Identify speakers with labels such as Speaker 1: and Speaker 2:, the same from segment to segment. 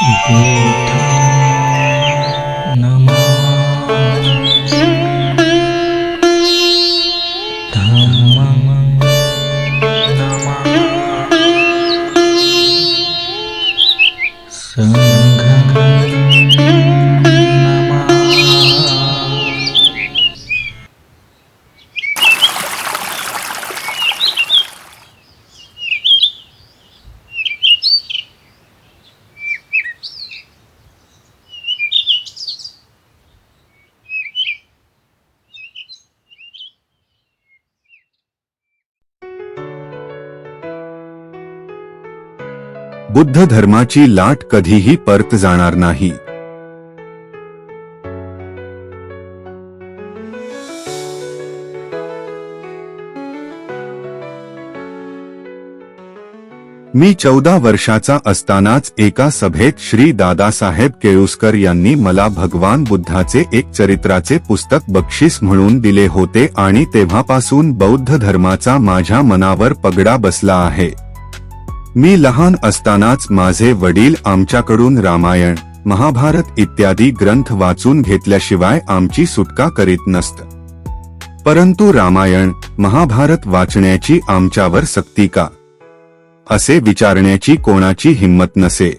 Speaker 1: 嗯 거.
Speaker 2: बुद्ध धर्माची लाट कधीही परत जाणार नाही. मी चौदा वर्षाचा असतानाच एका सभेत श्री दादासाहेब केळुसकर यांनी मला भगवान बुद्धाचे एक चरित्राचे पुस्तक बक्षीस म्हणून दिले होते आणि तेव्हापासून बौद्ध धर्माचा माझ्या मनावर पगडा बसला आहे. मी लहान असतानाच माझे वडील आमच्याकडून रामायण महाभारत इत्यादी ग्रंथ वाचून घेतल्याशिवाय आमची सुटका करीत नसत. परंतु रामायण महाभारत वाचण्याची आमच्यावर सक्ती का? असे विचारण्याची कोणाची हिंमत नसे?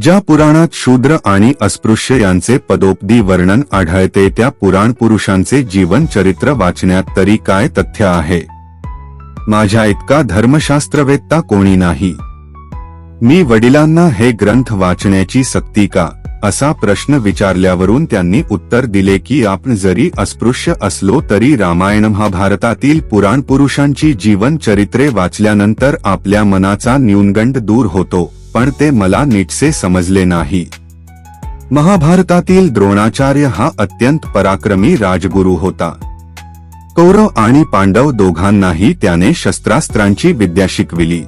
Speaker 2: ज्या पुराणात शूद्र आणि अस्पृश्य यांचे पदोपदी वर्णन आढळते त्या पुराण पुरुषांचे जीवन चरित्र वाचण्यात तरी काय तथ्य आहे? माझ्या इतका धर्मशास्त्रवेत्ता कोणी नाही. मी वडिलांना हे ग्रंथ वाचण्याची सक्ती का? असा प्रश्न विचारल्यावरून त्यांनी उत्तर दिले की आपण जरी अस्पृश्य असलो तरी रामायण महाभारतातील पुराण पुरुषांची जीवन चरित्रे वाचल्यानंतर आपल्या मनाचा न्यूनगंड दूर होतो पण ते मला नीटसे समजले नाही. महाभारतातील द्रोणाचार्य हा अत्यंत पराक्रमी राजगुरू होता. कौरव आणि पांडव दोघांनाही त्याने शस्त्रास्त्रांची विद्या शिकविली.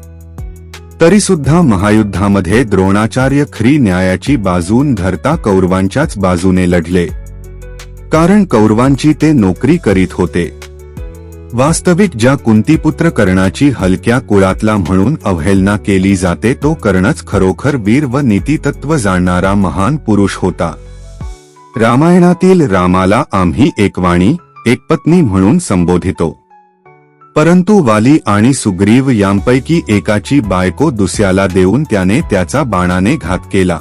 Speaker 2: तरी सुद्धा महायुद्धामध्ये द्रोणाचार्य खरी न्यायाची बाजून धरता कौरवांच्याच बाजूने लढले. कारण कौरवांची ते नोकरी करीत होते. वास्तविक ज्या कुंतीपुत्र कर्णाची हलक्या कुळातला म्हणून अवहेलना केली जाते तो कर्णच खरोखर वीर व नीतितत्व जाणणारा महान पुरुष होता. रामायणातील रामाला आम्ही एकवाणी एक पत्नी म्हणून संबोधितो. परंतु वाली आणि सुग्रीव यांपैकी एकाची बायको दुसऱ्याला देऊन त्याने त्याचा बाणाने घात केला.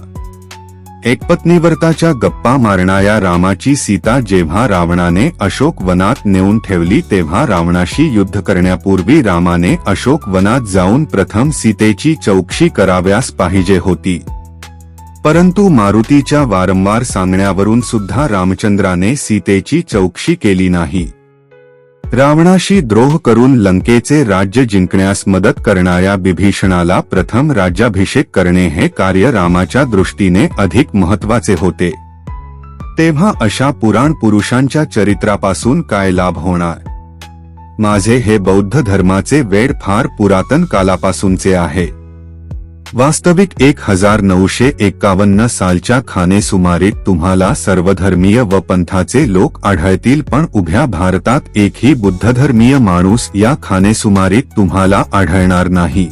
Speaker 2: एकपत्नीव्रताच्या गप्पा मारणाऱ्या रामाची सीता जेव्हा रावणाने अशोक वनात नेऊन ठेवली तेव्हा रावणाशी युद्ध करण्यापूर्वी रामाने अशोक वनात जाऊन प्रथम सीतेची चौकशी कराव्यास पाहिजे होती. परंतु मारुतीच्या वारंवार सांगण्यावरून सुद्धा रामचंद्राने सीतेची चौकशी केली नाही. रावणाशी द्रोह करून लंकेचे राज्य जिंकण्यास मदत करणाऱ्या बिभीषणाला प्रथम राज्याभिषेक करणे हे कार्य रामाच्या दृष्टीने अधिक महत्त्वाचे होते. तेव्हा अशा पुराण पुरुषांच्या चरित्रापासून काय लाभ होणार? माझे हे बौद्ध धर्माचे वेळ फार पुरातन कालापासूनचे आहे. वास्तविक एक हजार नऊशे एकावन्न सालच्या खाने सुमारे तुम्हाला सर्वधर्मीय व पंथाचे लोक आढळतील पण उभ्या भारतात एकही बुद्धधर्मीय माणूस या खानेसुमारीत तुम्हाला आढळणार नाही.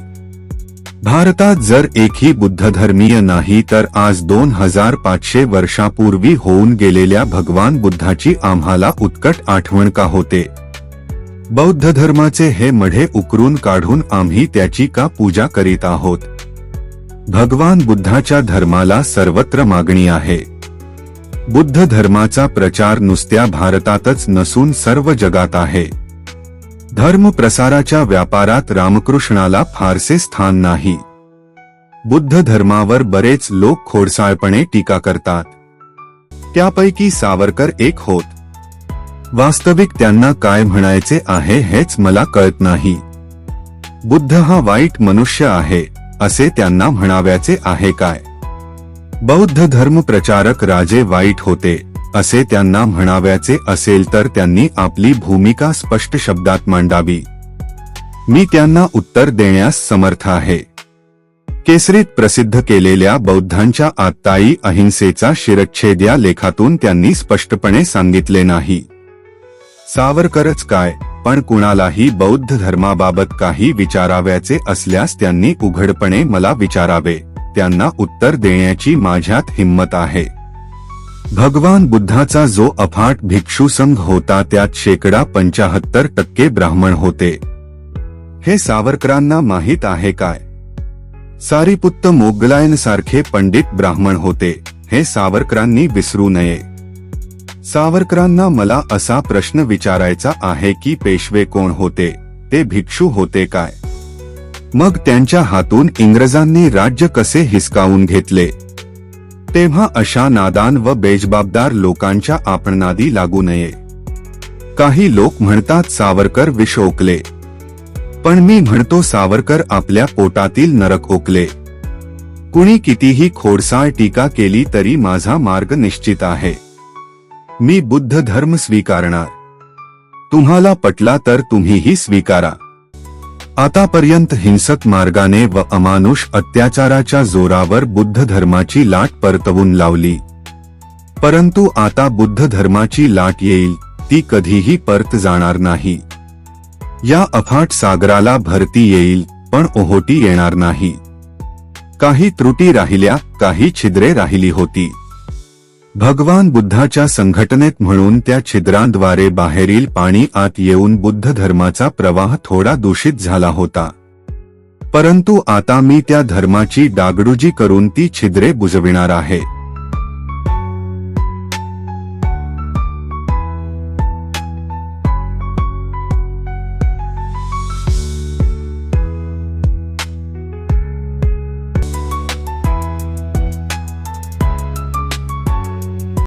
Speaker 2: भारतात जर एकही बुद्धधर्मीय नाही तर आज दोन हजार पाचशे वर्षापूर्वी होऊन गेलेल्या भगवान बुद्धाची आम्हाला उत्कट आठवण का होते? बौद्ध धर्माचे हे मढे उकरून काढून आम्ही त्याची का पूजा करीत आहोत? भगवान बुद्धाच्या धर्माला सर्वत्र मागणी आहे. बुद्ध धर्माचा प्रचार नुसत्या भारतातच नसून सर्व जगात आहे. धर्म प्रसाराच्या व्यापारात रामकृष्णाला फारसे स्थान नाही. बुद्ध धर्मावर बरेच लोक खोडसाळपणे टीका करतात. त्यापैकी सावरकर एक होत. वास्तविक त्यांना काय म्हणायचे आहे हेच मला कळत नाही. बुद्ध हा वाईट मनुष्य आहे. असे त्यांना म्हणाव्याचे आहे काय? बौद्ध धर्म प्रचारक राजे वाईट होते असे त्यांना म्हणाव्याचे असेल तर त्यांनी आपली भूमिका स्पष्ट शब्दात मांडावी. मी त्यांना उत्तर देण्यास समर्थ आहे. केसरीत प्रसिद्ध केलेल्या बौद्धांच्या आत्ताई अहिंसेचा शिरच्छेद या लेखातून त्यांनी स्पष्टपणे सांगितले नाही. सावरकरच काय? पण कुणालाही बौद्ध धर्माबाबत काही विचाराव्याचे असल्यास त्यांनी उघडपणे मला विचारावे. त्यांना उत्तर देण्याची माझ्यात हिंमत आहे. भगवान बुद्धाचा जो अफाट भिक्षू संघ होता त्यात शेकडा पंचाहत्तर टक्के ब्राह्मण होते. हे सावरकरांना माहीत आहे काय? सारीपुत्त मोगलायन सारखे पंडित ब्राह्मण होते. हे सावरकरांनी विसरू नये. सावरकरांना मला असा प्रश्न विचारायचा आहे की पेशवे कोण होते? ते भिक्षू होते काय? मग त्यांच्या हातून इंग्रजांनी राज्य कसे हिसकावून घेतले? तेव्हा अशा नादान व बेजबाबदार लोकांच्या आपणनादी लागू नये. काही लोक म्हणतात सावरकर विष ओकले पण मी म्हणतो सावरकर आपल्या पोटातील नरक ओकले. कुणी कितीही खोडसाळ टीका केली तरी माझा मार्ग निश्चित आहे. मी बुद्ध धर्म स्वीकारणार. तुम्हाला पटला तर तुम्हीही स्वीकारा. आतापर्यंत हिंसक मार्गाने व अमानुष अत्याचाराच्या जोरावर बुद्ध धर्माची लाट परतवून लावली. परंतु आता बुद्ध धर्माची लाट येईल ती कधीही परत जाणार नाही. या अफाट सागराला भरती येईल पण ओहोटी येणार नाही. काही त्रुटी राहिल्या काही छिद्रे राहिली होती. भगवान बुद्धाच्या संघटनेत म्हणून त्या छिद्रांद्वारे बाहेरील पाणी आत येऊन बुद्ध धर्माचा प्रवाह थोडा दूषित झाला होता. परंतु आता मी त्या धर्माची डागडुजी करून ती छिद्रे बुजविणार आहे.